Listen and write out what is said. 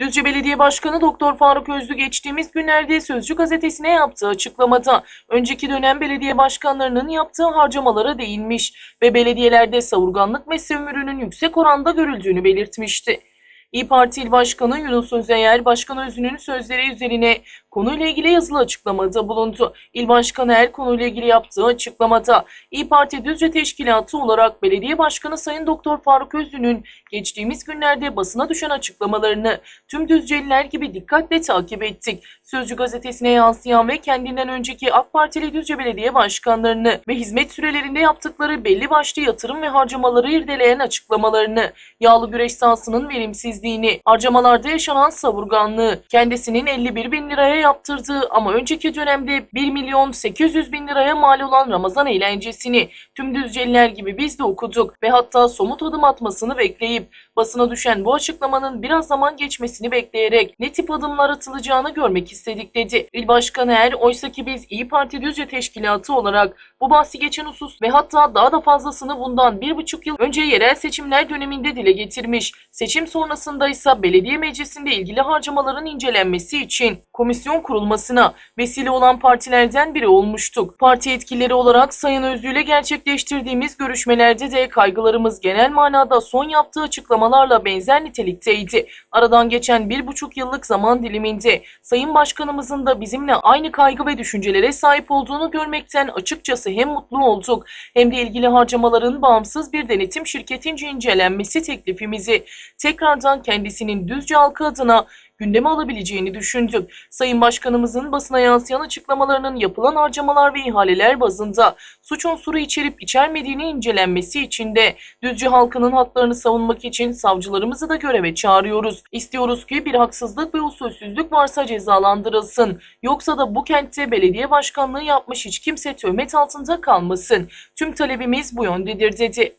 Düzce Belediye Başkanı Doktor Faruk Özlü geçtiğimiz günlerde Sözcü gazetesine yaptığı açıklamada önceki dönem belediye başkanlarının yaptığı harcamalara değinmiş ve belediyelerde savurganlık ve sömürünün yüksek oranda görüldüğünü belirtmişti. İyi Parti İl Başkanı Yunus Özeyer, Başkan Özlü'nün sözleri üzerine konuyla ilgili yazılı açıklamada bulundu. İl Başkanı her konuyla ilgili yaptığı açıklamada İyi Parti Düzce Teşkilatı olarak Belediye Başkanı Sayın Doktor Faruk Özlü'nün geçtiğimiz günlerde basına düşen açıklamalarını tüm Düzceliler gibi dikkatle takip ettik. Sözcü gazetesine yansıyan ve kendinden önceki AK Partili Düzce Belediye Başkanlarını ve hizmet sürelerinde yaptıkları belli başlı yatırım ve harcamaları irdeleyen açıklamalarını, yağlı güreş sahasının verimsizliğini, harcamalarda yaşanan savurganlığı, kendisinin 51 bin liraya yaptırdığı ama önceki dönemde 1 milyon 800 bin liraya mal olan Ramazan eğlencesini tüm Düzceliler gibi biz de okuduk ve hatta somut adım atmasını bekleyip basına düşen bu açıklamanın biraz zaman geçmesini bekleyerek ne tip adımlar atılacağını görmek istedik dedi. İl Başkanı Er oysaki biz İyi Parti Düzce Teşkilatı olarak bu bahsi geçen husus ve hatta daha da fazlasını bundan bir buçuk yıl önce yerel seçimler döneminde dile getirmiş. Seçim sonrasında ise belediye meclisinde ilgili harcamaların incelenmesi için komisyon kurulmasına vesile olan partilerden biri olmuştuk. Parti yetkilileri olarak Sayın Özlü ile gerçekleştirdiğimiz görüşmelerde de kaygılarımız genel manada son yaptığı açıklamalarla benzer nitelikteydi. Aradan geçen bir buçuk yıllık zaman diliminde Sayın Başkanımızın da bizimle aynı kaygı ve düşüncelere sahip olduğunu görmekten açıkçası hem mutlu olduk hem de ilgili harcamaların bağımsız bir denetim şirketince incelenmesi teklifimizi tekrardan kendisinin Düzce halkı adına gündeme alabileceğini düşündük. Sayın Başkanımızın basına yansıyan açıklamalarının yapılan harcamalar ve ihaleler bazında suç unsuru içerip içermediğini incelenmesi için de Düzce halkının haklarını savunmak için savcılarımızı da göreve çağırıyoruz. İstiyoruz ki bir haksızlık ve usulsüzlük varsa cezalandırılsın. Yoksa da bu kentte belediye başkanlığı yapmış hiç kimse töhmet altında kalmasın. Tüm talebimiz bu yöndedir dedi.